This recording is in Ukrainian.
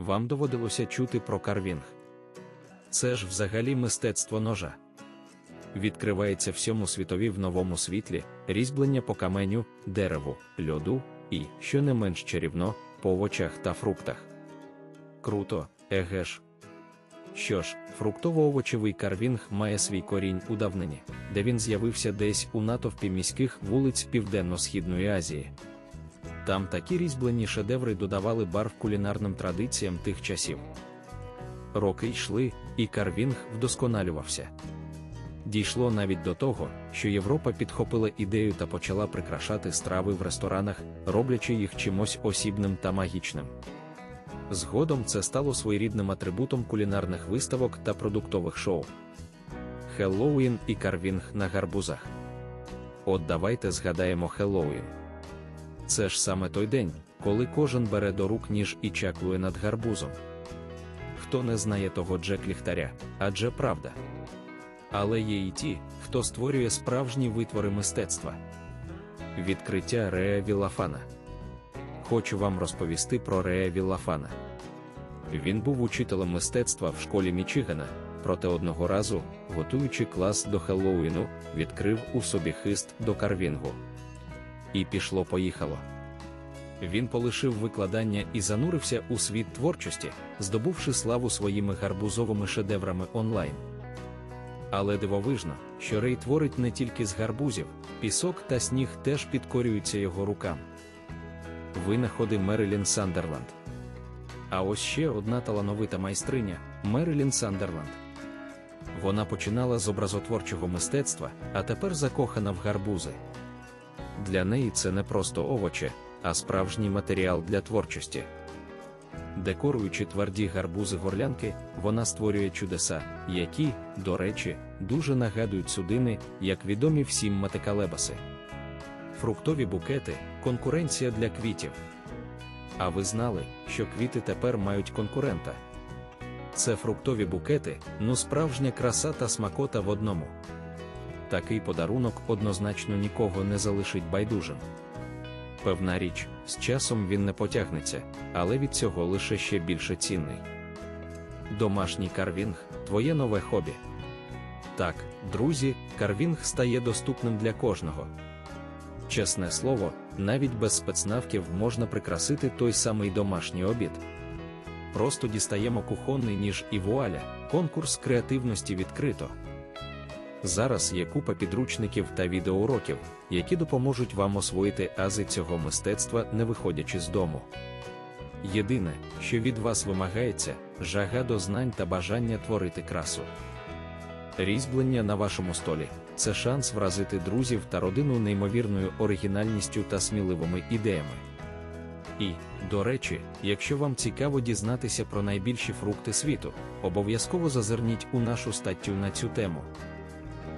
вам доводилося чути про карвінг. Це ж взагалі мистецтво ножа. Відкривається всьому світові в новому світлі, різьблення по каменю, дереву, льоду і, що не менш чарівно, по овочах та фруктах. Круто, еге ж. Що ж, фруктово-овочевий карвінг має свій корінь у давнині, де він з'явився десь у натовпі міських вулиць Південно-Східної Азії. Там такі різьблені шедеври додавали барв кулінарним традиціям тих часів. Роки йшли, і карвінг вдосконалювався. Дійшло навіть до того, що Європа підхопила ідею та почала прикрашати страви в ресторанах, роблячи їх чимось осібним та магічним. Згодом це стало своєрідним атрибутом кулінарних виставок та продуктових шоу. Хеллоуін і карвінг на гарбузах. От давайте згадаємо Хеллоуін. Це ж саме той день, коли кожен бере до рук ніж і чаклує над гарбузом. Хто не знає того Джек ліхтаря, адже правда. Але є і ті, хто створює справжні витвори мистецтва. Відкриття Рея Вілафана. Хочу вам розповісти про Рея Вілафана. Він був учителем мистецтва в школі Мічигана, проте одного разу, готуючи клас до Хеллоуіну, відкрив у собі хист до карвінгу. І пішло-поїхало. Він полишив викладання і занурився у світ творчості, здобувши славу своїми гарбузовими шедеврами онлайн. Але дивовижно, що Рей творить не тільки з гарбузів, пісок та сніг теж підкорюються його рукам. Винаходи Мерилін Сандерланд. А ось ще одна талановита майстриня Мерилін Сандерланд. Вона починала з образотворчого мистецтва, а тепер закохана в гарбузи. Для неї це не просто овочі, а справжній матеріал для творчості. Декоруючи тверді гарбузи горлянки, вона створює чудеса, які, до речі, дуже нагадують судини, як відомі всім матекалебаси. Фруктові букети конкуренція для квітів. А ви знали, що квіти тепер мають конкурента? Це фруктові букети, ну справжня краса та смакота в одному. Такий подарунок однозначно нікого не залишить байдужим. Певна річ, з часом він не потягнеться, але від цього лише ще більше цінний. Домашній карвінг твоє нове хобі. Так, друзі, карвінг стає доступним для кожного. Чесне слово, навіть без спецнавків можна прикрасити той самий домашній обід. Просто дістаємо кухонний ніж і вуаля, конкурс креативності відкрито. Зараз є купа підручників та відеоуроків, які допоможуть вам освоїти ази цього мистецтва, не виходячи з дому. Єдине, що від вас вимагається, жага до знань та бажання творити красу. Різьблення на вашому столі це шанс вразити друзів та родину неймовірною оригінальністю та сміливими ідеями. І, до речі, якщо вам цікаво дізнатися про найбільші фрукти світу, обов'язково зазирніть у нашу статтю на цю тему.